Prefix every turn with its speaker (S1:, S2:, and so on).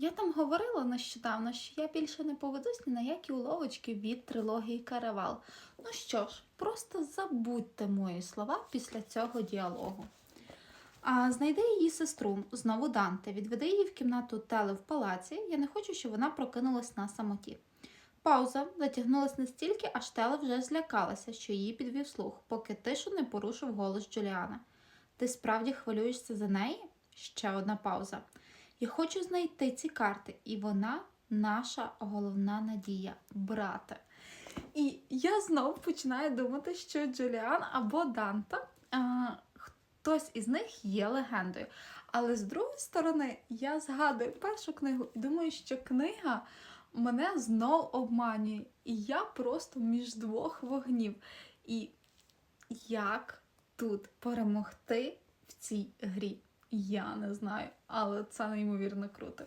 S1: Я там говорила нещодавно, що я більше не поведусь ні на які уловочки від трилогії Каравал. Ну що ж, просто забудьте мої слова після цього діалогу. А знайди її сестру, знову Данте, відведи її в кімнату Теле в палаці. Я не хочу, щоб вона прокинулась на самоті. Пауза затягнулась настільки, аж Теле вже злякалася, що її підвів слух, поки тишу не порушив голос Джуліана. Ти справді хвилюєшся за неї? Ще одна пауза. Я хочу знайти ці карти, і вона наша головна надія, брате. І я знов починаю думати, що Джуліан або Данта, а, хтось із них є легендою. Але з другої сторони, я згадую першу книгу і думаю, що книга мене знов обманює. І я просто між двох вогнів. І як тут перемогти в цій грі? Я не знаю, але це неймовірно круто.